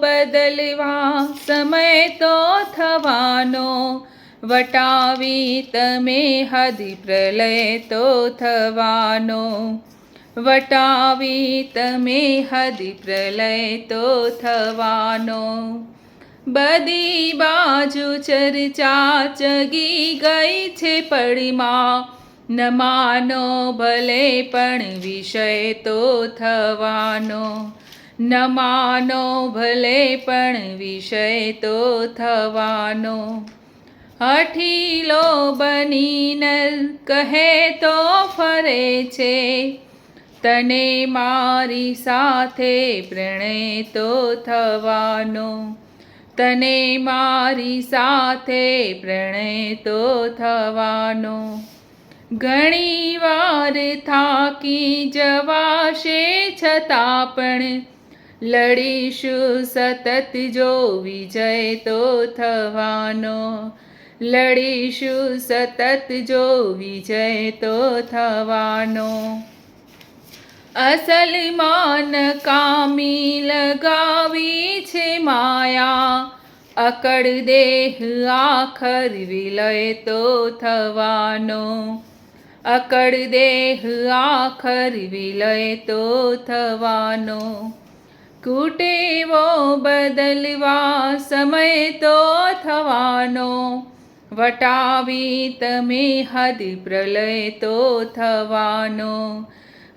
બદલવા સમય તો થવાનો. વટાવી તમે હદી પ્રલય તો થવાનો. વટાવી તમે હદી પ્રલય તો થવાનો. બધી બાજુ ચર્ચા ચગી ગઈ છે પડીમાં. ન માનો ભલે પણ વિષય તો થવાનો. ન માનો ભલે પણ વિષય તો થવાનો. હઠીલો બનીને કહે તો ફરે છે. તને મારી સાથે પ્રણય તો થવાનો. તને મારી સાથે પ્રણય તો થવાનો. ઘણી વાર થાકી જવાશે છતાં પણ લડીશું સતત જો વિજય તો થવાનો. લડીશું સતત જો વિજય તો થવાનો. અસલમાન કામી લગાવી છે માયા. અકડ દેહ આખર વિલય તો થવાનો. અકડ દેહ આખર વિલય તો થવાનો. કુટેવો બદલવા સમય તો થવાનો. વટાવી તમે હદ પ્રલય તો થવાનો.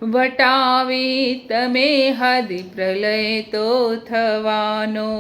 વટાવી તમે હદ પ્રલય તો થવાનો.